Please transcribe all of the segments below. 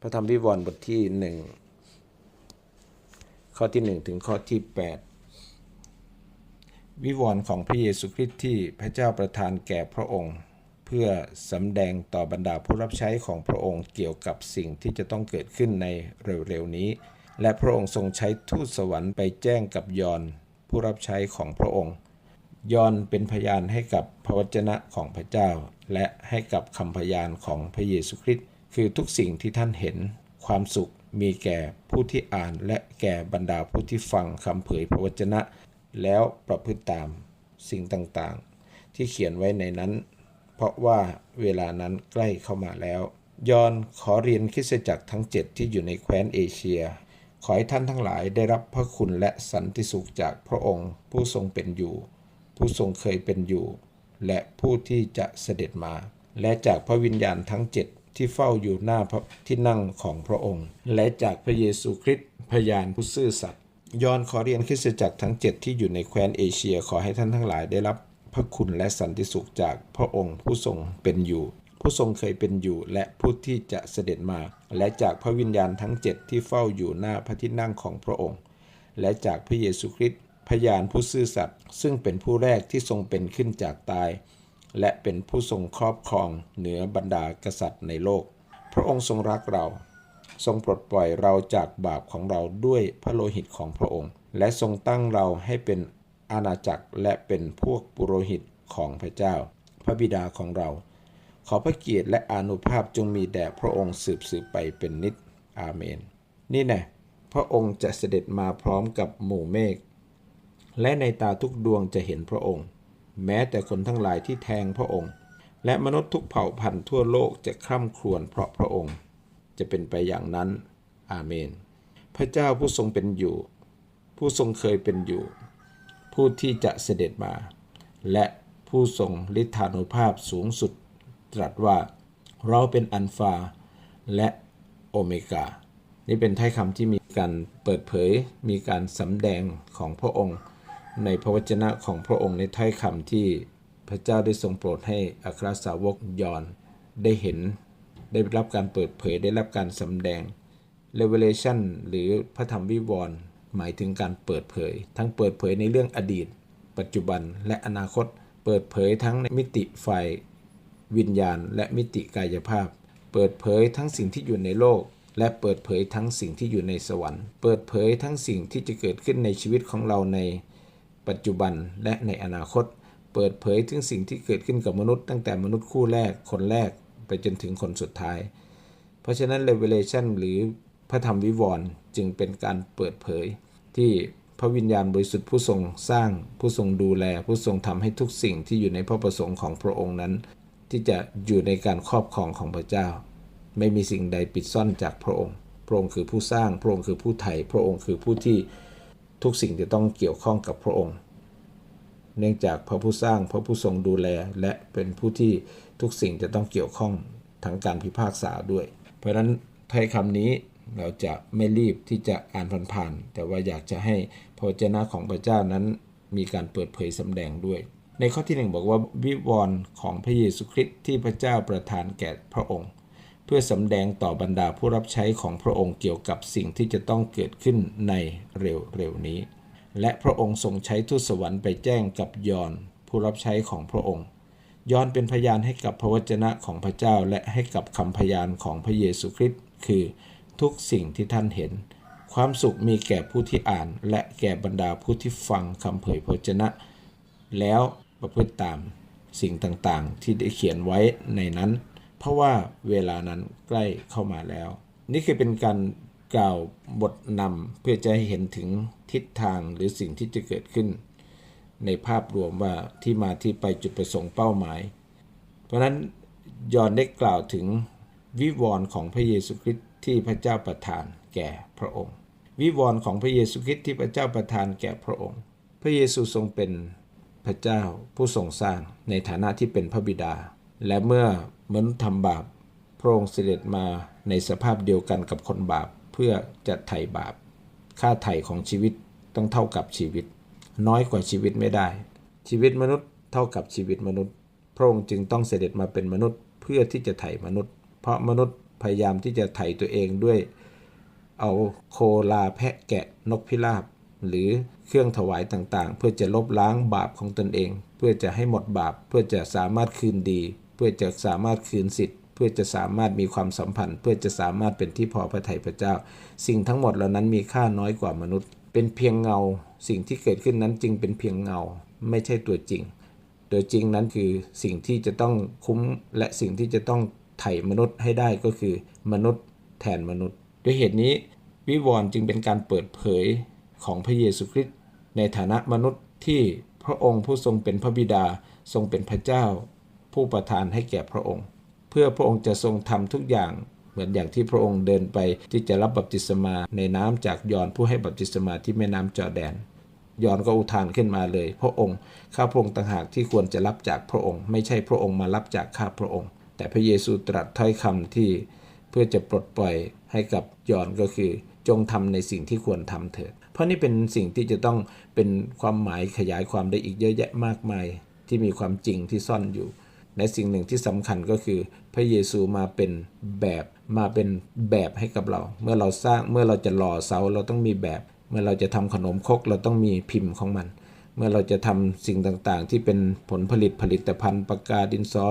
พระธรรมวิวรณ์บทที่หนึ่งข้อที่หนึ่งถึงข้อที่แปดวิวรณ์ของพระเยซูคริสต์ที่พระเจ้าประทานแก่พระองค์ เพื่อสำแดงต่อบรรดาผู้รับใช้ของพระองค์เกี่ยวกับสิ่งที่จะต้องเกิดขึ้นในเร็วๆนี้ และพระองค์ทรงใช้ทูตสวรรค์ไปแจ้งกับยอนผู้รับใช้ของพระองค์ ยอนเป็นพยานให้กับพระวจนะของพระเจ้า และให้กับคำพยานของพระเยซูคริสต์ คือทุกสิ่งที่ท่านเห็น ความสุขมีแก่ผู้ที่อ่านและแก่บรรดาผู้ที่ฟังคำเผยพระวจนะ แล้วประพฤติตามสิ่งต่างๆ ที่เขียนไว้ในนั้น เพราะว่าเวลานั้นใกล้เข้ามาแล้ว ยอนขอเรียนคริสจักรทั้งเจ็ดที่อยู่ในแคว้นเอเชีย ขอให้ท่านทั้งหลายได้รับพระคุณและสันติสุขจากพระองค์ ผู้ทรงเป็นอยู่ ผู้ทรงเคยเป็นอยู่ และผู้ที่จะเสด็จมา และจากพระวิญญาณทั้งเจ็ด ที่เฝ้าอยู่หน้าพระที่นั่งของพระองค์ และจากพระเยซูคริสต์พยานผู้ซื่อสัตย์ยอนขอเรียนคริสตจักรทั้งเจ็ดที่อยู่ในแคว้นเอเชียขอให้ท่านทั้งหลายได้รับพระคุณและสันติสุขจากพระองค์ผู้ทรงเป็นอยู่ ผู้ทรงเคยเป็นอยู่และผู้ที่จะเสด็จมา และจากพระวิญญาณทั้งเจ็ดที่เฝ้าอยู่หน้าพระที่นั่งของพระองค์ และจากพระเยซูคริสต์พยานผู้ซื่อสัตย์ซึ่งเป็นผู้แรกที่ทรงเป็นขึ้นจากตาย และเป็นผู้ทรงครอบครองเหนือบรรดากษัตริย์ในโลก พระองค์ทรงรักเรา ทรงปลดปล่อยเราจากบาปของเราด้วยพระโลหิตของพระองค์ และทรงตั้งเราให้เป็นอาณาจักรและเป็นพวกปุโรหิตของพระเจ้า พระบิดาของเรา ขอพระเกียรติและอนุภาพจงมีแด่พระองค์สืบสืบไปเป็นนิจอาเมน นี่แน่พระองค์จะเสด็จมาพร้อมกับหมู่เมฆและในตาทุกดวงจะเห็นพระองค์ แม้แต่คนทั้งหลายที่แทงพระองค์ และมนุษย์ทุกเผ่าพันธุ์ทั่วโลกจะคร่ำครวญเพราะพระองค์ จะเป็นไปอย่างนั้น อาเมน พระเจ้าผู้ทรงเป็นอยู่ ผู้ทรงเคยเป็นอยู่ ผู้ที่จะเสด็จมา และผู้ทรงฤทธานุภาพสูงสุด ตรัสว่าเราเป็นอัลฟาและโอเมกา นี่เป็นถ้อยคำที่มีการเปิดเผย มีการสำแดงของพระองค์ ในพระวจนะของพระองค์ในถ้อยคำที่พระเจ้าได้ทรงโปรดให้อัครสาวกยอนได้เห็น ได้รับการเปิดเผยได้รับการสำแดง Revelation หรือพระธรรมวิวรณ์หมายถึงการเปิดเผย ทั้งเปิดเผยในเรื่องอดีต ปัจจุบันและอนาคต เปิดเผยทั้งในมิติฝ่ายวิญญาณ และมิติกายภาพ เปิดเผยทั้งสิ่งที่อยู่ในโลก และเปิดเผยทั้งสิ่งที่อยู่ในสวรรค์ เปิดเผยทั้งสิ่งที่จะเกิดขึ้นในชีวิตของเราใน ปัจจุบันและในอนาคต เปิดเผยถึงสิ่งที่เกิดขึ้นกับมนุษย์ตั้งแต่มนุษย์คู่แรกคนแรกไปจนถึงคนสุดท้าย เพราะฉะนั้น Revelation หรือพระธรรมวิวรณ์จึงเป็นการเปิดเผย ที่พระวิญญาณบริสุทธิ์ผู้ทรงสร้าง ผู้ทรงดูแล ผู้ทรงทำให้ทุกสิ่งที่อยู่ในพระประสงค์ของพระองค์นั้น ที่จะอยู่ในการครอบครองของพระเจ้า ไม่มีสิ่งใดปิดซ่อนจากพระองค์ พระองค์คือผู้สร้าง พระองค์คือผู้ไถ่พระองค์คือผู้ที่ ทุกสิ่งจะต้องเกี่ยวข้องกับพระองค์ เนื่องจากพระผู้สร้างพระผู้ทรงดูแลและเป็นผู้ที่ทุกสิ่งจะต้องเกี่ยวข้องทั้งการพิพากษาด้วย เพราะฉะนั้นถ้อยคำนี้เราจะไม่รีบที่จะอ่านผ่านๆแต่ว่าอยากจะให้พระเจ้าของพระเจ้านั้นมีการเปิดเผยสำแดงด้วย ในข้อที่หนึ่งบอกว่าวิวรณ์ของพระเยซูคริสต์ที่พระเจ้าประทานแก่พระองค์ เพื่อสำแดงต่อบรรดาผู้รับใช้ของพระองค์เกี่ยวกับสิ่งที่จะต้องเกิดขึ้นในเร็วๆนี้ และพระองค์ทรงใช้ทูตสวรรค์ไปแจ้งกับยอนผู้รับใช้ของพระองค์ ยอนเป็นพยานให้กับพระวจนะของพระเจ้าและให้กับคำพยานของพระเยซูคริสต์คือทุกสิ่งที่ท่านเห็น ความสุขมีแก่ผู้ที่อ่าน และแก่บรรดาผู้ที่ฟังคำเผยพระวจนะ แล้วประพฤติตามสิ่งต่างๆ ที่ได้เขียนไว้ในนั้น เพราะว่าเวลานั้นใกล้เข้ามาแล้ว นี่คือเป็นการกล่าวบทนำเพื่อจะให้เห็นถึงทิศทางหรือสิ่งที่จะเกิดขึ้น ในภาพรวมว่าที่มาที่ไปจุดประสงค์เป้าหมาย เพราะนั้นยอนได้กล่าวถึงวิวรณ์ของพระเยซูคริสต์ที่พระเจ้าประทานแก่พระองค์ วิวรณ์ของพระเยซูคริสต์ที่พระเจ้าประทานแก่พระองค์ พระเยซูทรงเป็นพระเจ้าผู้ทรงสร้างในฐานะที่เป็นพระบิดา และเมื่อมนุษย์ทำบาป พระองค์เสด็จมาในสภาพเดียวกันกับคนบาปเพื่อจะไถ่บาป ค่าไถ่ของชีวิตต้องเท่ากับชีวิต น้อยกว่าชีวิตไม่ได้ ชีวิตมนุษย์เท่ากับชีวิตมนุษย์ พระองค์จึงต้องเสด็จมาเป็นมนุษย์เพื่อที่จะไถ่มนุษย์ เพราะมนุษย์พยายามที่จะไถ่ตัวเองด้วย เอาโคลาแพะแกะนกพิราบ หรือเครื่องถวายต่างๆ เพื่อจะลบล้างบาปของตนเอง เพื่อจะให้หมดบาปเพื่อจะสามารถคืนดี เพื่อจะสามารถคืนสิทธิ์ เพื่อจะสามารถมีความสัมพันธ์ เพื่อจะสามารถเป็นที่พอพระทัยพระเจ้า สิ่งทั้งหมดเหล่านั้นมีค่าน้อยกว่ามนุษย์ เป็นเพียงเงา สิ่งที่เกิดขึ้นนั้นจึงเป็นเพียงเงา ไม่ใช่ตัวจริง ตัวจริงนั้นคือสิ่งที่จะต้องคุ้มและสิ่งที่จะต้องไถ่มนุษย์ให้ได้ก็คือ มนุษย์แทนมนุษย์ ด้วยเหตุนี้ วิวรณ์จึงเป็นการเปิดเผยของพระเยซูคริสต์ในฐานะมนุษย์ที่พระองค์ผู้ทรงเป็นพระบิดาทรงเป็นพระเจ้า ผู้ประทานให้แก่พระองค์ เพื่อพระองค์จะทรงทำทุกอย่าง เหมือนอย่างที่พระองค์เดินไปที่จะรับบัพติศมาในน้ำจากยอนผู้ให้บัพติศมาที่แม่น้ำจอแดนยอนก็อุทานขึ้นมาเลย พระองค์ข้าพระองค์ต่างหากที่ควรจะรับจากพระองค์ ไม่ใช่พระองค์มารับจากข้าพระองค์ แต่พระเยซูตรัสถ้อยคำที่เพื่อจะปลดปล่อยให้กับยอนก็คือ จงทำในสิ่งที่ควรทำเถิด เพราะนี่เป็นสิ่งที่จะต้องเป็นความหมายขยายความได้อีกเยอะแยะมากมาย ที่มีความจริงที่ซ่อนอยู่ ในสิ่งหนึ่งที่สำคัญก็คือพระเยซูมาเป็นแบบมาเป็นแบบให้กับเรา เมื่อเราสร้างเมื่อเราจะหล่อเสาเราต้องมีแบบ เมื่อเราจะทำขนมคกเราต้องมีพิมพ์ของมัน เมื่อเราจะทำสิ่งต่างๆ ที่เป็นผลผลิตผลิตภัณฑ์ปากกาดินสอ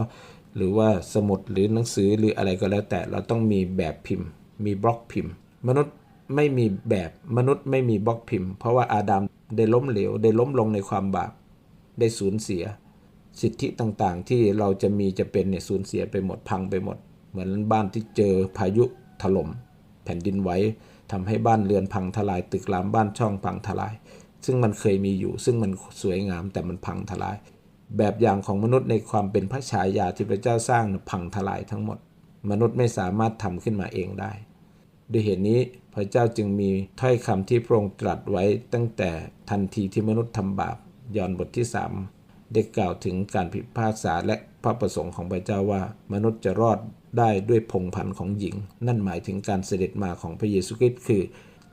หรือว่าสมุดหรือหนังสือหรืออะไรก็แล้วแต่เราต้องมีแบบพิมพ์ มีบล็อกพิมพ์ มนุษย์ไม่มีแบบมนุษย์ไม่มีบล็อกพิมพ์ เพราะว่าอาดัมได้ล้มเหลวได้ล้มลงในความบาปได้สูญเสีย สิทธิต่างๆ ที่เราจะมีจะเป็นเนี่ยสูญเสียไปหมดพังไปหมด เหมือนบ้านที่เจอพายุถล่มแผ่นดินไหวทำให้บ้านเรือนพังทลายตึกรามบ้านช่องพังทลาย ซึ่งมันเคยมีอยู่ ซึ่งมันสวยงามแต่มันพังทลาย แบบอย่างของมนุษย์ในความเป็นพระฉายาที่พระเจ้าสร้างพังทลายทั้งหมด มนุษย์ไม่สามารถทำขึ้นมาเองได้ ด้วยเหตุนี้พระเจ้าจึงมีถ้อยคำที่พระองค์ตรัสไว้ตั้งแต่ทันทีที่มนุษย์ทำบาปยอห์นบทที่3 ได้กล่าวถึงการพิพากษาและพระประสงค์ของพระเจ้าว่า มนุษย์จะรอดได้ด้วยพงพันธ์ของหญิง นั่นหมายถึงการเสด็จมาของพระเยซูคริสต์คือ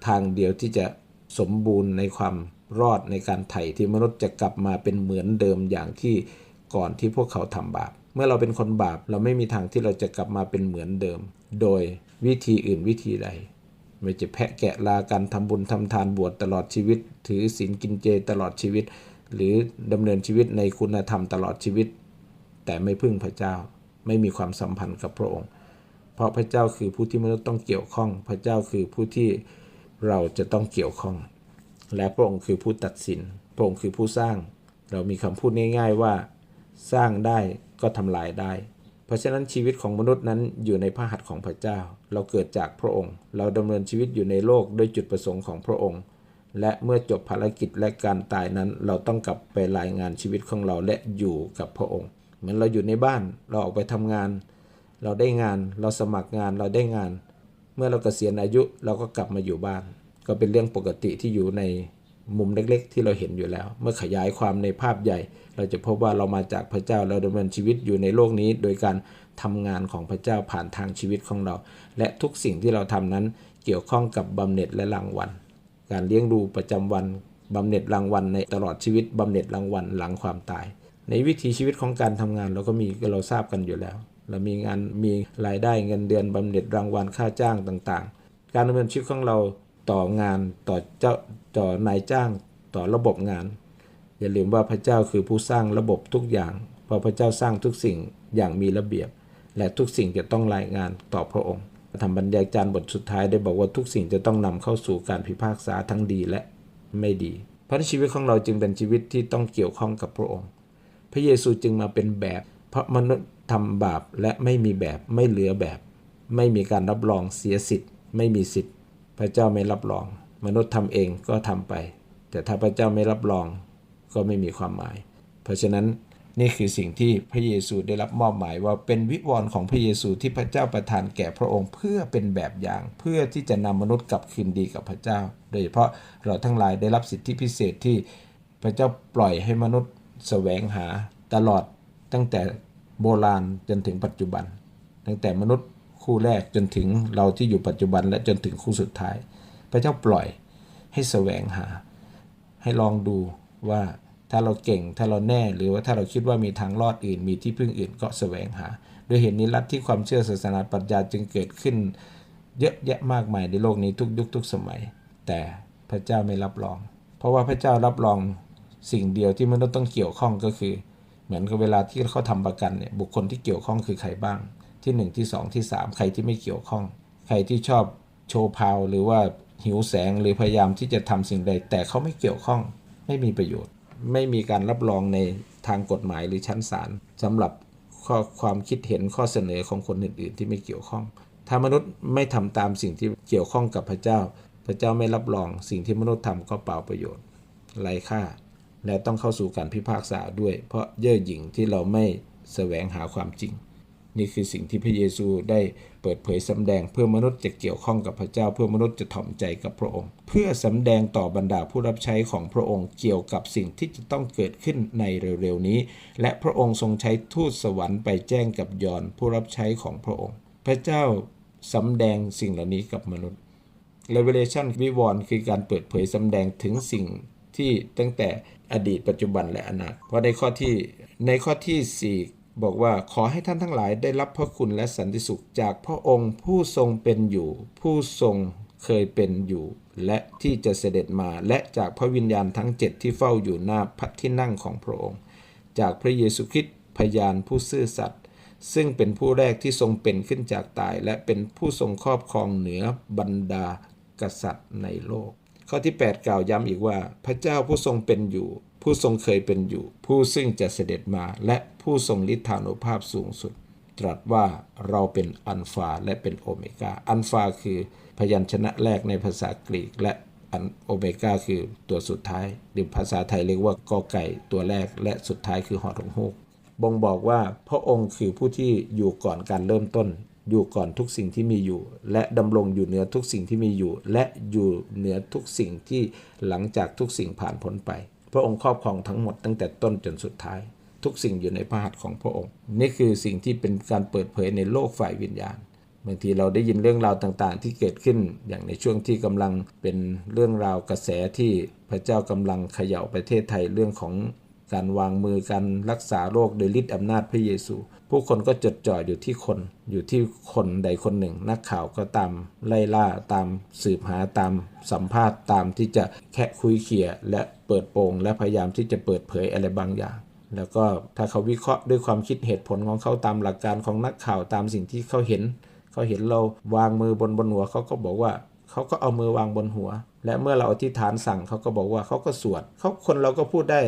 ทางเดียวที่จะสมบูรณ์ในความรอดในการไถ่ที่มนุษย์จะกลับมาเป็นเหมือนเดิมอย่างที่ก่อนที่พวกเขาทำบาป เมื่อเราเป็นคนบาปเราไม่มีทางที่เราจะกลับมาเป็นเหมือนเดิม โดยวิธีอื่นวิธีใดไม่จะแพะแกะลากันทำบุญทำทานบวชตลอดชีวิต ถือศีลกินเจตลอดชีวิต หรือดำเนินชีวิตในคุณธรรมตลอดชีวิต แต่ไม่พึ่งพระเจ้า ไม่มีความสัมพันธ์กับพระองค์ เพราะพระเจ้าคือผู้ที่มนุษย์ต้องเกี่ยวข้อง พระเจ้าคือผู้ที่เราจะต้องเกี่ยวข้อง และพระองค์คือผู้ตัดสิน พระองค์คือผู้สร้าง เรามีคำพูดง่าย ๆว่า สร้างได้ก็ทำลายได้ เพราะฉะนั้นชีวิตของมนุษย์นั้นอยู่ในพระหัตถ์ของพระเจ้า เราเกิดจากพระองค์ เราดำเนินชีวิตอยู่ในโลกด้วยจุดประสงค์ของพระองค์ และเมื่อจบภารกิจและการตายนั้น เราต้องกลับไปรายงานชีวิตของเราและอยู่กับพระองค์ เหมือนเราอยู่ในบ้านเราออกไปทำงาน เราได้งานเราสมัครงานเราได้งาน เมื่อเรากเกษียณอายุเราก็กลับมาอยู่บ้าน ก็เป็นเรื่องปกติที่อยู่ในมุมเล็กๆ ที่เราเห็นอยู่แล้ว เมื่อขยายความในภาพใหญ่ เราจะพบว่าเรามาจากพระเจ้าเราดำเนินชีวิตอยู่ในโลกนี้ โดยการทำงานของพระเจ้าผ่านทางชีวิตของเรา และทุกสิ่งที่เราทำนั้นเกี่ยวข้องกับบำเหน็จและรางวัล การเลี้ยงดูประจำวันบำเหน็จรางวัลในตลอดชีวิตบำเหน็จรางวัลหลังความตาย ในวิถีชีวิตของการทำงานเราก็มีเราทราบกันอยู่แล้ว เรามีงานมีรายได้เงินเดือนบำเหน็จรางวัลค่าจ้างต่างๆ การดำเนินชีวิตของเราต่องานต่อเจ้าต่อนายจ้างต่อระบบงาน อย่าลืมว่าพระเจ้าคือผู้สร้างระบบทุกอย่างเพราะพระเจ้าสร้างทุกสิ่งอย่างมีระเบียบ และทุกสิ่งจะต้องรายงานต่อพระองค์ ทำบรรยายจารย์บทสุดท้ายได้บอกว่าทุกสิ่งจะต้องนำเข้าสู่การพิพากษาทั้งดีและไม่ดี เพราะชีวิตของเราจึงเป็นชีวิตที่ต้องเกี่ยวข้องกับพระองค์ พระเยซูจึงมาเป็นแบบ เพราะมนุษย์ทำบาปและไม่มีแบบไม่เหลือแบบ ไม่มีการรับรองเสียสิทธิ์ ไม่มีสิทธิ์ พระเจ้าไม่รับรอง มนุษย์ทำเองก็ทำไป แต่ถ้าพระเจ้าไม่รับรองก็ไม่มีความหมาย เพราะฉะนั้น นี่คือสิ่งที่พระเยซูได้รับมอบหมายว่าเป็นวิวรณ์ของพระเยซูที่พระเจ้าประทานแก่พระองค์เพื่อเป็นแบบอย่าง เพื่อที่จะนำมนุษย์กลับคืนดีกับพระเจ้า โดยเฉพาะเราทั้งหลายได้รับสิทธิพิเศษที่พระเจ้าปล่อยให้มนุษย์แสวงหาตลอดตั้งแต่โบราณจนถึงปัจจุบัน ตั้งแต่มนุษย์คู่แรกจนถึงเราที่อยู่ปัจจุบันและจนถึงคู่สุดท้าย พระเจ้าปล่อยให้แสวงหา ให้ลองดูว่า ถ้าเราเก่งถ้าเราแน่หรือว่าถ้าเราคิดว่ามีทางรอดอื่น มีที่พึ่งอื่นก็แสวงหาโดยเหตุนี้ลัทธิความเชื่อศาสนาปรัชญาจึงเกิดขึ้น เยอะแยะมากมายในโลกนี้ทุกยุคทุกสมัย แต่พระเจ้าไม่รับรอง เพราะว่าพระเจ้ารับรองสิ่งเดียวที่มนุษย์ต้องเกี่ยวข้องก็คือ เหมือนกับเวลาที่เขาทำประกันเนี่ยบุคคลที่เกี่ยวข้องคือใครบ้าง ที่ 1 ที่ 2 ที่ 3 ใครที่ไม่เกี่ยวข้อง ใครที่ชอบโชว์พาวหรือว่าหิวแสงหรือพยายามที่จะทำสิ่งใด แต่เขาไม่เกี่ยวข้องไม่มีประโยชน์ ไม่มีการรับรองในทางกฎหมายหรือชั้นศาลสำหรับข้อความคิดเห็นข้อเสนอของคนอื่น ๆ ที่ไม่เกี่ยวข้อง ถ้ามนุษย์ไม่ทำตามสิ่งที่เกี่ยวข้องกับพระเจ้า พระเจ้าไม่รับรองสิ่งที่มนุษย์ทำก็เปล่าประโยชน์ไร้ค่า และต้องเข้าสู่การพิพากษาด้วย เพราะเย่อหยิ่งที่เราไม่แสวงหาความจริง นี่คือสิ่งที่พระเยซูได้เปิดเผยสำแดงเพื่อมนุษย์จะเกี่ยวข้องกับพระเจ้า เพื่อมนุษย์จะถ่อมใจกับพระองค์ เพื่อสำแดงต่อบรรดาผู้รับใช้ของพระองค์เกี่ยวกับสิ่งที่จะต้องเกิดขึ้นในเร็วๆนี้ และพระองค์ทรงใช้ทูตสวรรค์ไปแจ้งกับยอนผู้รับใช้ของพระองค์ พระเจ้าสำแดงสิ่งเหล่านี้กับมนุษย์ Revelation วิวรณ์คือการเปิดเผยสำแดงถึงสิ่งที่ตั้งแต่อดีตปัจจุบันและอนาคตเพราะในข้อที่ในข้อที่ 4 บอกว่าขอให้ท่านทั้งหลายได้รับพระคุณและสันติสุขจากพระองค์ผู้ทรงเป็นอยู่ ผู้ทรงเคยเป็นอยู่ และที่จะเสด็จมาและจากพระวิญญาณทั้งเจ็ดที่เฝ้าอยู่หน้าพระที่นั่งของพระองค์ จากพระเยซูคริสต์พยานผู้ซื่อสัตย์ซึ่งเป็นผู้แรกที่ทรงเป็นขึ้นจากตาย และเป็นผู้ทรงครอบครองเหนือบรรดากษัตริย์ในโลก ข้อที่ 8 กล่าวย้ำอีกว่า พระเจ้าผู้ทรงเป็นอยู่ ผู้ทรงเคยเป็นอยู่ ผู้ซึ่งจะเสด็จมาและ ผู้ทรงฤทธานุภาพสูงสุด ตรัสว่าเราเป็นอัลฟาและเป็นโอเมกาอัลฟาคือพยัญชนะแรกในภาษากรีกและอันโอเมกาคือตัวสุดท้ายหรือภาษาไทยเรียกว่ากอไก่ตัวแรกและสุดท้ายคือหอทงฮูกบ่งบอกว่าพระองค์คือผู้ที่อยู่ก่อนการเริ่มต้น อยู่ก่อนทุกสิ่งที่มีอยู่ และดำรงอยู่เหนือทุกสิ่งที่มีอยู่ และอยู่เหนือทุกสิ่งที่หลังจากทุกสิ่งผ่านพ้นไป พระองค์ครอบครองทั้งหมดตั้งแต่ต้นจนสุดท้าย ทุกสิ่งอยู่ในพระหัตถ์ของพระองค์ นี่คือสิ่งที่เป็นการเปิดเผยในโลกฝ่ายวิญญาณบางทีเราได้ยินเรื่องราวต่างๆ ที่เกิดขึ้นอย่างในช่วงที่กำลังเป็นเรื่องราวกระแสที่พระเจ้ากำลังเขย่าประเทศไทยเรื่องของการวางมือการรักษาโรคโดยฤทธิ์อำนาจพระเยซู ผู้คนก็จดจ่ออยู่ที่คน อยู่ที่คนใดคนหนึ่ง นักข่าวก็ตามไล่ล่าตามสืบหาตามสัมภาษณ์ตามที่จะแค่คุยเขี่ยและเปิดโปงและพยายามที่จะเปิดเผยอะไรบางอย่าง แล้วก็ถ้าเขาวิเคราะห์ด้วยความคิดเหตุผลของเขาตามหลักการของนักข่าวตามสิ่งที่เขาเห็น เขาเห็นเราวางมือบนบนหัวเขาก็บอกว่าเขาก็เอามือวางบนหัว และเมื่อเราอธิษฐานสั่งเขาก็บอกว่าเขาก็สวดเขาคนเราก็พูดได้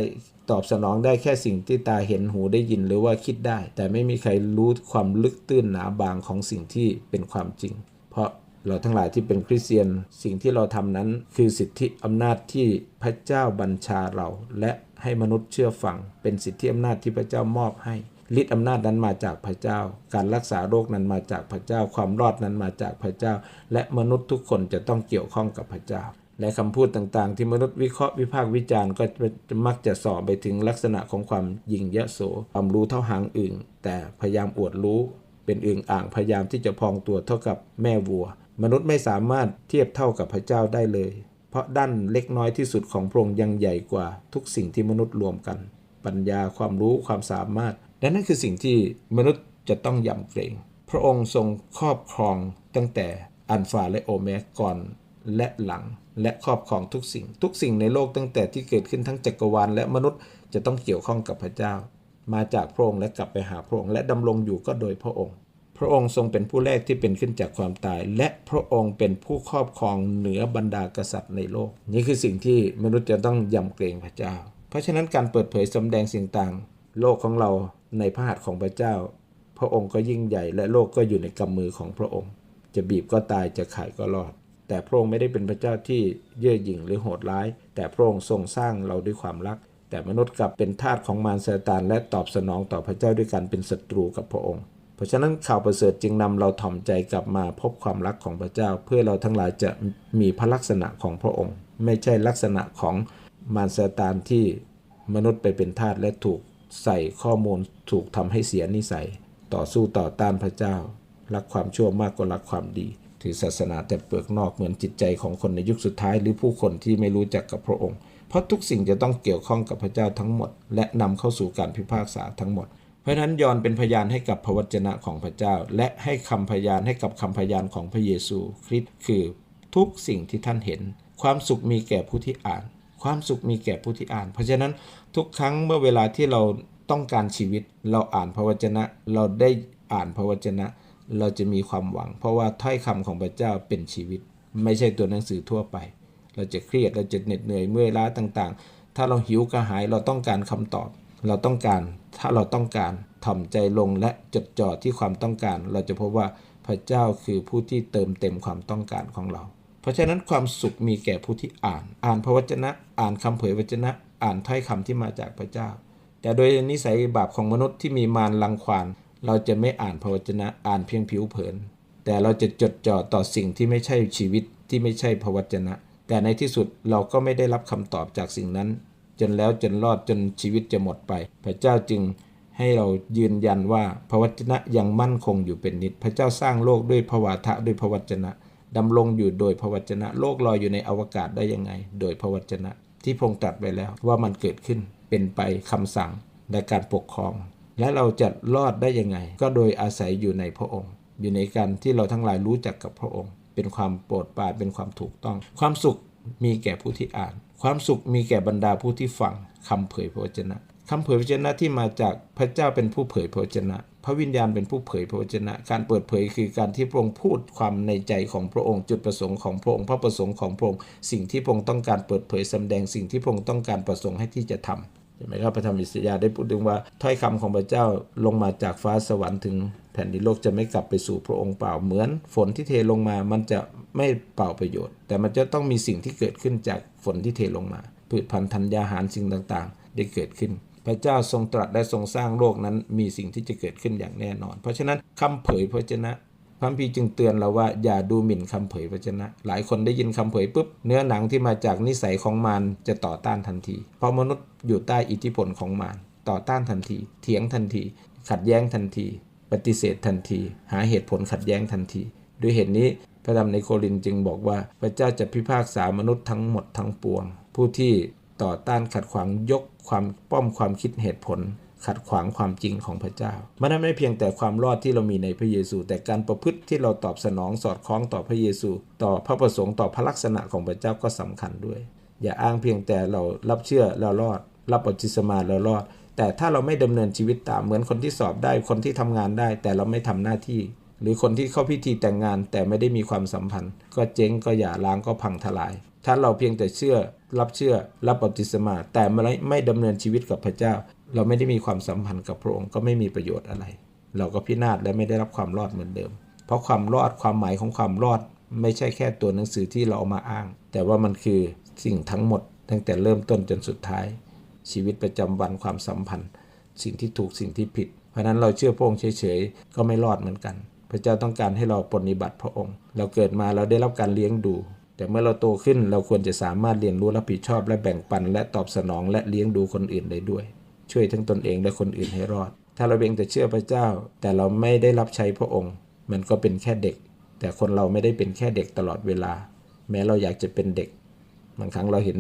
ตอบสนองได้แค่สิ่งที่ตาเห็นหูได้ยินหรือว่าคิดได้ แต่ไม่มีใครรู้ความลึกตื้นหนาบางของสิ่งที่เป็นความจริง เพราะเราทั้งหลายที่เป็นคริสเตียนสิ่งที่เราทำนั้น คือสิทธิอำนาจที่พระเจ้าบัญชาเราและ ให้มนุษย์เชื่อฟัง เป็นสิทธิอำนาจที่พระเจ้ามอบให้ฤทธิอำนาจนั้นมาจากพระเจ้า การรักษาโรคนั้นมาจากพระเจ้า ความรอดนั้นมาจากพระเจ้า และมนุษย์ทุกคนจะต้องเกี่ยวข้องกับพระเจ้า และคำพูดต่างๆ ที่มนุษย์วิเคราะห์วิพากษ์วิจารณ์ก็มักจะสอบไปถึงลักษณะของความยิ่งยโสความรู้เท่าหางอึ่งแต่พยายามอวดรู้ เป็นอึ่งอ่างพยายามที่จะพองตัวเท่ากับแม่วัว มนุษย์ไม่สามารถเทียบเท่ากับพระเจ้าได้เลย เพราะด้านเล็กน้อยที่สุดของพระองค์ยังใหญ่กว่าทุกสิ่งที่มนุษย์รวมกัน ปัญญาความรู้ความสามารถ และนั่นคือสิ่งที่มนุษย์จะต้องยำเกรง พระองค์ทรงครอบครองตั้งแต่อัลฟาและโอเมกก่อนและหลังและครอบครองทุกสิ่ง ทุกสิ่งในโลกตั้งแต่ที่เกิดขึ้นทั้งจักรวาลและมนุษย์จะต้องเกี่ยวข้องกับพระเจ้า มาจากพระองค์และกลับไปหาพระองค์และดำรงอยู่ก็โดยพระองค์ พระองค์ทรงเป็นผู้แรกที่เป็นขึ้นจากความตาย และพระองค์เป็นผู้ครอบครองเหนือบรรดากษัตริย์ในโลก นี่คือสิ่งที่มนุษย์จะต้องยำเกรงพระเจ้า เพราะฉะนั้นการเปิดเผยสำแดงสิ่งต่างโลกของเราในพระหัตถ์ของพระเจ้า พระองค์ก็ยิ่งใหญ่และโลกก็อยู่ในกำมือของพระองค์ จะบีบก็ตายจะขายก็รอด แต่พระองค์ไม่ได้เป็นพระเจ้าที่เย่อหยิ่งหรือโหดร้าย แต่พระองค์ทรงสร้างเราด้วยความรัก แต่มนุษย์กลับเป็นทาสของมารซาตานและตอบสนองต่อพระเจ้าด้วยการเป็นศัตรูกับพระองค์ เพราะฉะนั้นข่าวประเสริฐจึงนำเราถ่อมใจกลับมาพบความรักของพระเจ้า เพื่อเราทั้งหลายจะมีพระลักษณะของพระองค์ ไม่ใช่ลักษณะของมารซาตานที่มนุษย์ไปเป็นทาสและถูกใส่ข้อมูลถูกทำให้เสียนิสัย ต่อสู้ต่อต้านพระเจ้า รักความชั่วมากกว่ารักความดี ถือศาสนาแต่เปลือกนอกเหมือนจิตใจของคนในยุคสุดท้าย หรือผู้คนที่ไม่รู้จักกับพระองค์ เพราะทุกสิ่งจะต้องเกี่ยวข้องกับพระเจ้าทั้งหมด และนำเข้าสู่การพิพากษาทั้งหมด เพราะนั้นยอนเป็นพยานให้กับพระวจนะของพระเจ้า และให้คำพยานให้กับคำพยานของพระเยซูคริสต์คือทุกสิ่งที่ท่านเห็น ความสุขมีแก่ผู้ที่อ่าน ความสุขมีแก่ผู้ที่อ่าน เพราะฉะนั้นทุกครั้งเมื่อเวลาที่เราต้องการชีวิต เราอ่านพระวจนะ เราได้อ่านพระวจนะ เราจะมีความหวัง เพราะว่าถ้อยคำของพระเจ้าเป็นชีวิต ไม่ใช่ตัวหนังสือทั่วไป เราจะเครียดเราจะเหน็ดเหนื่อยเมื่อยล้าต่างๆ ถ้าเราหิวกระหายเราต้องการคำตอบ เราต้องการ ถ้าเราต้องการถ่อมใจลงและจดจ่อที่ความต้องการ เราจะพบว่าพระเจ้าคือผู้ที่เติมเต็มความต้องการของเรา เพราะฉะนั้นความสุขมีแก่ผู้ที่อ่าน อ่านพระวจนะ อ่านคำเผยวจนะ อ่านถ้อยคำที่มาจากพระเจ้า แต่โดยนิสัยบาปของมนุษย์ที่มีมารลังควานเราจะไม่อ่านพระวจนะ อ่านเพียงผิวเผิน แต่เราจะจดจ่อต่อสิ่งที่ไม่ใช่ชีวิตที่ไม่ใช่พระวจนะ แต่ในที่สุดเราก็ไม่ได้รับคำตอบจากสิ่งนั้น จนแล้วจนรอดจนชีวิตจะหมดไป พระเจ้าจึงให้เรายืนยันว่าพระวจนะยังมั่นคงอยู่เป็นนิจพระเจ้าสร้างโลกด้วยพระวาทะด้วยพระวจนะดำรงอยู่โดยพระวจนะ โลกลอยอยู่ในอวกาศได้ยังไง โดยพระวจนะ ที่พงตรัสไว้แล้วว่ามันเกิดขึ้นเป็นไปคำสั่งในการปกครอง และเราจะรอดได้ยังไง ก็โดยอาศัยอยู่ในพระองค์ อยู่ในการที่เราทั้งหลายรู้จักกับพระองค์ เป็นความโปรดปรานเป็นความถูกต้อง ความสุขมีแก่ผู้ที่อ่าน ความสุขมีแก่บรรดาผู้ที่ฟังคำเผยพระวจนะคำเผยพระวจนะที่มาจากพระเจ้าเป็นผู้เผยพระวจนะ พระวิญญาณเป็นผู้เผยพระวจนะ การเปิดเผยคือการที่พระองค์พูดความในใจของพระองค์จุดประสงค์ของพระองค์พระประสงค์ของพระองค์สิ่งที่พระองค์ต้องการเปิดเผยสำแดงสิ่งที่พระองค์ต้องการประสงค์ให้ที่จะทำใช่ไหมครับพระธรรมอิสยาห์ได้พูดถึงว่าถ้อยคำของพระเจ้าลงมาจากฟ้าสวรรค์ถึง แผ่นดินโลกจะไม่กลับไปสู่พระองค์เปล่าเหมือน ฝนที่เทลงมา มันจะไม่เปล่าประโยชน์ แต่มันจะต้องมีสิ่งที่เกิดขึ้นจากฝนที่เทลงมา พืชพันธุ์ธัญญาหารสิ่งต่างๆ ได้เกิดขึ้น พระเจ้าทรงตรัสและทรงสร้างโลกนั้นมีสิ่งที่จะเกิดขึ้นอย่างแน่นอน เพราะฉะนั้นคำเผยพระวจนะพระคัมภีจึงเตือนเราว่าอย่าดูหมิ่นคำเผยพระวจนะ หลายคนได้ยินคำเผยปุ๊บเนื้อหนังที่มาจากนิสัยของมารจะต่อต้านทันที เพราะมนุษย์อยู่ใต้อิทธิพลของมารต่อต้านทันที เถียงทันที ขัดแย้งทันที ปฏิเสธทันที หาเหตุผลขัดแย้งทันที ด้วยเหตุนี้พระธรรมในโครินธ์จึงบอกว่า พระเจ้าจะพิพากษามนุษย์ทั้งหมดทั้งปวง ผู้ที่ต่อต้านขัดขวางยกความป้อมความคิดเหตุผล ขัดขวางความจริงของพระเจ้า มันไม่เพียงแต่ความรอดที่เรามีในพระเยซู แต่การประพฤติที่เราตอบสนองสอดคล้องต่อพระเยซู ต่อพระประสงค์ต่อพระลักษณะของพระเจ้าก็สำคัญด้วย อย่าอ้างเพียงแต่เรารับเชื่อเรารอด รับบัพติศมาเรารอด แต่ถ้าเราไม่ดำเนินชีวิตตามเหมือนคนที่สอบได้คนที่ทำงานได้ แต่เราไม่ทำหน้าที่ หรือคนที่เข้าพิธีแต่งงาน แต่ไม่ได้มีความสัมพันธ์ ก็เจ๊งก็อย่าล้างก็พังทลาย ถ้าเราเพียงแต่เชื่อ รับเชื่อ รับบัพติศมา แต่ไม่ไม่ดำเนินชีวิตกับพระเจ้า เราไม่ได้มีความสัมพันธ์กับพระองค์ก็ไม่มีประโยชน์อะไร เราก็พินาศและไม่ได้รับความรอดเหมือนเดิม เพราะความรอดความหมายของความรอด ไม่ใช่แค่ตัวหนังสือที่เราเอามาอ้าง แต่ว่ามันคือสิ่งทั้งหมด ตั้งแต่เริ่มต้นจนสุดท้าย ชีวิตประจำวันความสัมพันธ์ สิ่งที่ถูกสิ่งที่ผิด เพราะฉะนั้นเราเชื่อพระองค์เฉยๆก็ไม่รอดเหมือนกัน พระเจ้าต้องการให้เราปฏิบัติพระองค์ เราเกิดมาเราได้รับการเลี้ยงดู แต่เมื่อเราโตขึ้นเราควรจะสามารถเรียนรู้รับผิดชอบและแบ่งปัน และตอบสนองและเลี้ยงดูคนอื่นได้ด้วย ช่วยทั้งตนเองและคนอื่นให้รอด ถ้าเราเพียงแต่เชื่อพระเจ้า แต่เราไม่ได้รับใช้พระองค์ มันก็เป็นแค่เด็ก แต่คนเราไม่ได้เป็นแค่เด็กตลอดเวลา แม้เราอยากจะเป็นเด็กบางครั้งเราเห็น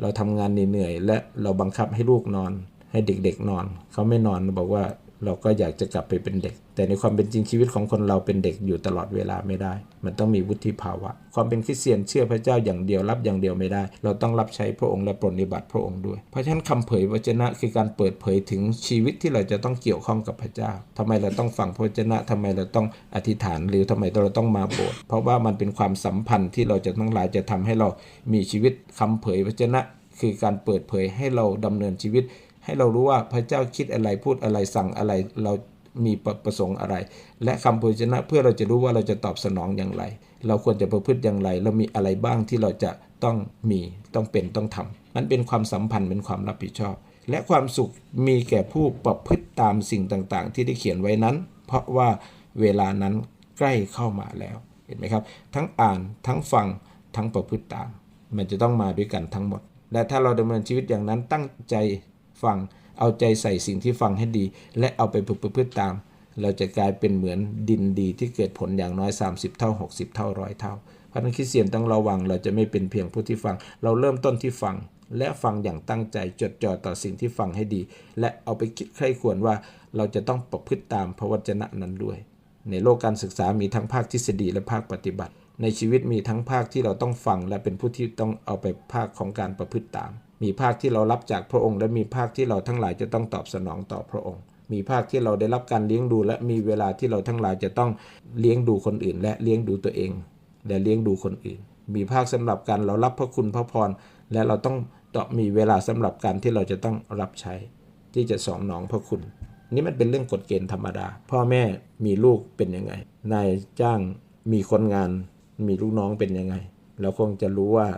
เราทำงานเหนื่อยๆและเราบังคับให้ลูกนอน ให้เด็กๆนอน เขาไม่นอนบอกว่า เราก็อยากจะกลับไปเป็นเด็ก แต่ในความเป็นจริงชีวิตของคนเราเป็นเด็กอยู่ตลอดเวลาไม่ได้ มันต้องมีวุฒิภาวะ ความเป็นคริสเตียนเชื่อพระเจ้าอย่างเดียวรับอย่างเดียวไม่ได้ เราต้องรับใช้พระองค์และปฏิบัติพระองค์ด้วย เพราะฉะนั้นคำเผยวจนะคือการเปิดเผยถึงชีวิตที่เราจะต้องเกี่ยวข้องกับพระเจ้าทำไมเราต้องฟังพระวจนะทำไมเราต้องอธิษฐานหรือทำไมเราต้องมาโบสถ์เพราะว่ามันเป็นความสัมพันธ์ที่เราจะทั้งหลายจะทำให้เรามีชีวิตคำเผยพระวจนะ คือการเปิดเผยให้เราดำเนินชีวิต ให้เรารู้ว่าพระเจ้าคิดอะไรพูดอะไรสั่งอะไรเรามีประสงค์อะไร และคำพระวจนะเพื่อเราจะรู้ว่าเราจะตอบสนองอย่างไร เราควรจะประพฤติอย่างไร เรามีอะไรบ้างที่เราจะต้องมีต้องเป็นต้องทำมันเป็นความสัมพันธ์เป็นความรับผิดชอบ และความสุขมีแก่ผู้ประพฤติตามสิ่งต่างๆ ที่ได้เขียนไว้นั้น เพราะว่าเวลานั้นใกล้เข้ามาแล้วเห็นไหมครับ ทั้งอ่านทั้งฟังทั้งประพฤติตาม มันจะต้องมาด้วยกันทั้งหมด และถ้าเราดำเนินชีวิตอย่างนั้นตั้งใจ ฟัง เอาใจใส่สิ่งที่ฟังให้ดี และเอาไปประพฤติตาม เราจะกลายเป็นเหมือนดินดีที่เกิดผลอย่างน้อย 30 เท่า 60 เท่าร้อยเท่าเพราะนั้นคริสเตียนต้องระวังเราจะไม่เป็นเพียงผู้ที่ฟัง เราเริ่มต้นที่ฟัง และฟังอย่างตั้งใจจดจ่อต่อสิ่งที่ฟังให้ดี และเอาไปคิดใคร่ควรว่าเราจะต้องประพฤติตามพระวจนะนั้นด้วย ในโลกการศึกษามีทั้งภาคทฤษฎีและภาคปฏิบัติ ในชีวิตมีทั้งภาคที่เราต้องฟัง และเป็นผู้ที่ต้องเอาไปภาคของการประพฤติตาม มีภาคที่เรารับจากพระองค์ และมีภาคที่เราทั้งหลายจะต้องตอบสนองต่อพระองค์ มีภาคที่เราได้รับการเลี้ยงดู และมีเวลาที่เราทั้งหลายจะต้องเลี้ยงดูคนอื่น และเลี้ยงดูตัวเอง และเลี้ยงดูคนอื่น มีภาคสำหรับการเรารับพระคุณพระพรและเราต้องต้องมีเวลาสำหรับการที่เราจะต้องรับใช้ ที่จะสองนองพระคุณ นี่มันเป็นเรื่องกฎเกณฑ์ธรรมดา พ่อแม่มีลูกเป็นยังไงนายจ้างมีคนงาน มีลูกน้องเป็นยังไง เราคงจะรู้ว่า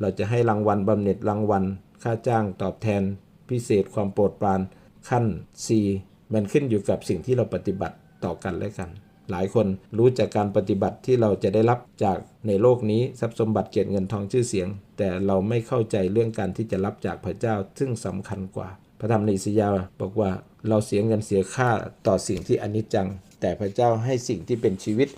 เราจะให้รางวัลบำเหน็จรางวัล ค่าจ้างตอบแทน พิเศษความโปรดปรานขั้น C มันขึ้นอยู่กับสิ่งที่เราปฏิบัติต่อกันและกัน หลายคนรู้จากการปฏิบัติที่เราจะได้รับจากในโลกนี้ทรัพย์สมบัติเกียรติเงินทองชื่อเสียง แต่เราไม่เข้าใจเรื่องการที่จะรับจากพระเจ้าซึ่งสำคัญกว่า พระธรรมนอิสยาห์บอกว่าเราเสียเงินเสียค่าต่อสิ่งที่อนิจจัง แต่พระเจ้าให้สิ่งที่เป็นชีวิต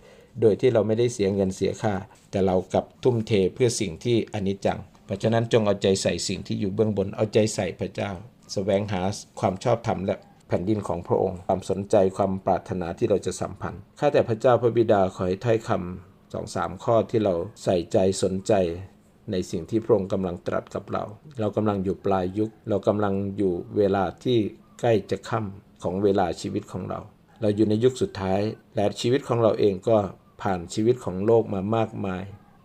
โดยที่เราไม่ได้เสียเงินเสียค่า แต่เรากลับทุ่มเทเพื่อสิ่งที่อนิจจัง เพราะฉะนั้นจงเอาใจใส่สิ่งที่อยู่เบื้องบนเอาใจใส่พระเจ้าแสวงหาความชอบธรรมและแผ่นดินของพระองค์ ความสนใจความปรารถนาที่เราจะสัมพันธ์ข้าแต่พระเจ้าพระบิดาขอให้ถ้อยคำสองสามข้อที่เราใส่ใจสนใจในสิ่งที่พระองค์กำลังตรัสกับเรา เรากำลังอยู่ปลายยุค เรากำลังอยู่เวลาที่ใกล้จะค่ำของเวลาชีวิตของเรา เราอยู่ในยุคสุดท้าย และชีวิตของเราเองก็ผ่านชีวิตของโลกมามากมาย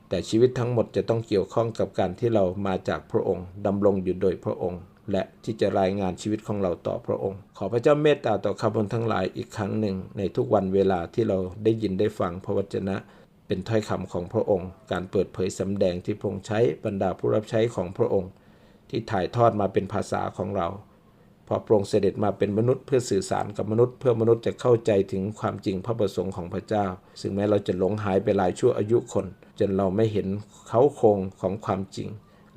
แต่ชีวิตทั้งหมดจะต้องเกี่ยวข้องกับการที่เรามาจากพระองค์ดำรงอยู่โดยพระองค์ และที่จะรายงานชีวิตของเราต่อพระองค์ ขอพระเจ้าเมตตาต่อข้าพเจ้าทั้งหลายอีกครั้งหนึ่ง ในทุกวันเวลาที่เราได้ยินได้ฟังพระวจนะ เป็นถ้อยคำของพระองค์ การเปิดเผยสำแดงที่พระองค์ใช้บรรดาผู้รับใช้ของพระองค์ ที่ถ่ายทอดมาเป็นภาษาของเรา พอพระองค์เสด็จมาเป็นมนุษย์เพื่อสื่อสารกับมนุษย์ เพื่อมนุษย์จะเข้าใจถึงความจริงพระประสงค์ของพระเจ้า ซึ่งแม้เราจะหลงหายไปหลายชั่วอายุคน จนเราไม่เห็นเขาโครงของความจริง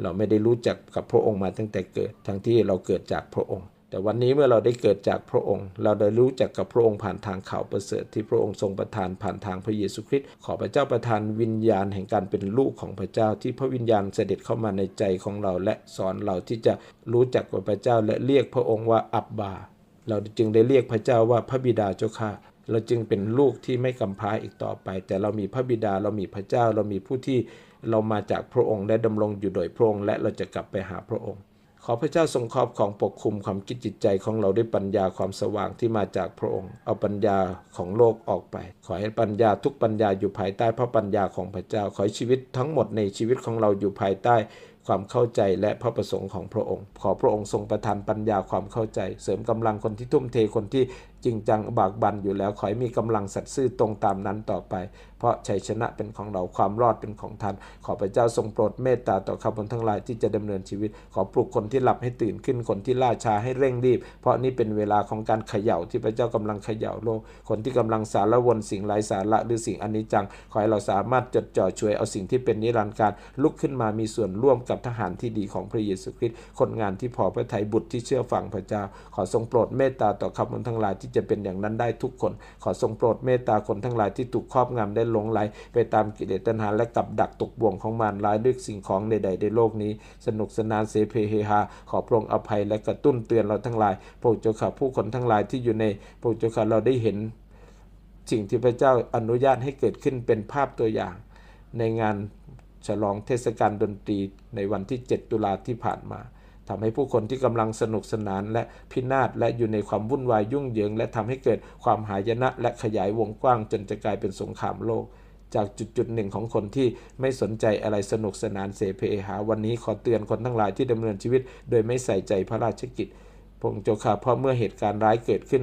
เราไม่ได้รู้จักกับพระองค์มาตั้งแต่เกิด ทั้งที่เราเกิดจากพระองค์ แต่วันนี้เมื่อเราได้เกิดจากพระองค์ เราได้รู้จักกับพระองค์ผ่านทางข่าวประเสริฐที่พระองค์ทรงประทานผ่านทางพระเยซูคริสต์ขอพระเจ้าประทานวิญญาณแห่งการเป็นลูกของพระเจ้าที่พระวิญญาณเสด็จเข้ามาในใจของเรา และสอนเราที่จะรู้จักกับพระเจ้าและเรียกพระองค์ว่าอับบา เราจึงได้เรียกพระเจ้าว่าพระบิดาเจ้าข้าเราจึงเป็นลูกที่ไม่กำพร้าอีกต่อไป แต่เรามีพระบิดาเรามีพระเจ้าเรามีผู้ที่เรามาจากพระองค์และดำรงอยู่โดยพระองค์และเราจะกลับไปหาพระองค์ ขอพระเจ้าทรงครอบของปกคุมความคิดจิตใจของเราด้วยปัญญาความสว่างที่มาจากพระองค์ เอาปัญญาของโลกออกไป ขอให้ปัญญาทุกปัญญาอยู่ภายใต้พระปัญญาของพระเจ้า ขอให้ชีวิตทั้งหมดในชีวิตของเราอยู่ภายใต้ความเข้าใจและพระประสงค์ของพระองค์ ขอพระองค์ทรงประทานปัญญาความเข้าใจ เสริมกำลังคนที่ทุ่มเทคนที่ จริงจังบากบันอยู่แล้วขอให้มีกำลังสัตย์ซื่อตรงตามนั้นต่อไป เพราะชัยชนะเป็นของเราความรอดเป็นของท่าน ขอพระเจ้าทรงโปรดเมตตาต่อข้าพเจ้าทั้งหลายที่จะดำเนินชีวิต ขอปลุกคนที่หลับให้ตื่นขึ้นคนที่ล่าช้าให้เร่งรีบ เพราะนี่เป็นเวลาของการเขย่าที่พระเจ้ากำลังเขย่าโลก คนที่กำลังสารวนสิ่งไร้สาระหรือสิ่งอนิจจัง ขอให้เราสามารถจดจ่อช่วยเอาสิ่งที่เป็นนิรันดร์การลุกขึ้นมามีส่วนร่วมกับทหารที่ดีของพระเยซูคริสต์คนงานที่พอพระทัยบุตรที่เชื่อฟังพระเจ้า ขอทรงโปรดเมตตาต่อข้าพเจ้าทั้งหลายที่จะเป็นอย่างนั้นได้ทุกคน ขอทรงโปรดเมตตาคนทั้งหลายที่ถูกครอบงำได้หลงไหลไปตามกิเลสตัณหาและกับดักตกบ่วงของมารร้ายด้วยสิ่งของใดๆในโลกนี้ สนุกสนานเสเพเฮฮาขอพระองค์อภัยและกระตุ้นเตือนเราทั้งหลายโปรดเจ้าข้าผู้คนทั้งหลายที่อยู่ในโปรดเจ้าข้าเราได้เห็น สิ่งที่พระเจ้าอนุญาตให้เกิดขึ้นเป็นภาพตัวอย่าง ในงานฉลองเทศกาลดนตรีในวันที่ 7 ตุลาที่ผ่านมา ทำให้ผู้คนที่กำลังสนุกสนานและพินาศและอยู่ในความวุ่นวายยุ่งเหยิง และทำให้เกิดความหายนะและขยายวงกว้าง จนจะกลายเป็นสงครามโลก จากจุดจุดหนึ่งของคนที่ไม่สนใจอะไรสนุกสนานเสเพหา วันนี้ขอเตือนคนทั้งหลายที่ดำเนินชีวิต โดยไม่ใส่ใจพระราชกิจพงศ์เจ้าเพราะเมื่อเหตุการณ์ร้ายเกิดขึ้น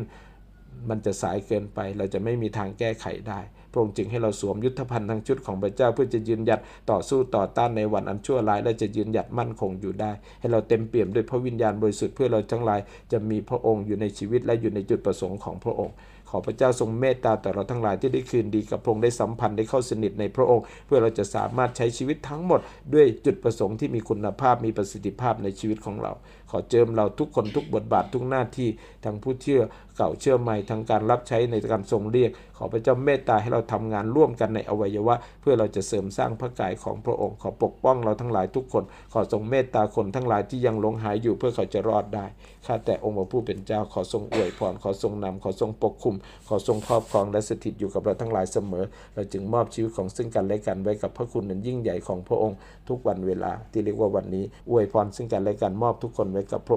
มันจะสายเกินไป เราจะไม่มีทางแก้ไขได้ ระองค์จึงให้เราสวมยุทธภัณฑ์ทั้งชุดของพระเจ้าเพื่อจะยืนหยัดต่อสู้ต่อต้านในวันอันชั่วร้ายและจะยืนหยัดมั่นคงอยู่ได้ ให้เราเต็มเปี่ยมด้วยพระวิญญาณบริสุทธิ์เพื่อเราทั้งหลายจะมีพระองค์อยู่ในชีวิตและอยู่ในจุดประสงค์ของพระองค์ ขอพระเจ้าทรงเมตตาต่อเราทั้งหลายที่ได้คืนดีกับพระองค์ได้สัมพันธ์ได้เข้าสนิทในพระองค์ เพื่อเราจะสามารถใช้ชีวิตทั้งหมด ด้วยจุดประสงค์ที่มีคุณภาพมีประสิทธิภาพในชีวิตของเรา ขอเจิมเราทุกคนทุกบทบาททุกหน้าที่ทั้งผู้เชื่อเก่าเชื่อใหม่ทั้งการรับใช้ในการทรงเรียก ขอพระเจ้าเมตตาให้เราทำงานร่วมกันในอวัยวะ เพื่อเราจะเสริมสร้างพระกายของพระองค์ ขอปกป้องเราทั้งหลายทุกคน ขอทรงเมตตาคนทั้งหลายที่ยังหลงหายอยู่เพื่อเขาจะรอดได้ข้าแต่องค์พระผู้เป็นเจ้าขอทรงอวยพรขอทรงนำขอทรงปกคุมขอทรงครอบครองและสถิตอยู่กับเราทั้งหลายเสมอ เราจึงมอบชีวิตของซึ่งกันและกันไว้กับพระคุณนั้นยิ่งใหญ่ของพระองค์ ทุกวันเวลาที่เรียกว่าวันนี้อวยพรซึ่งกันและกันมอบทุกคนไว้กับพระ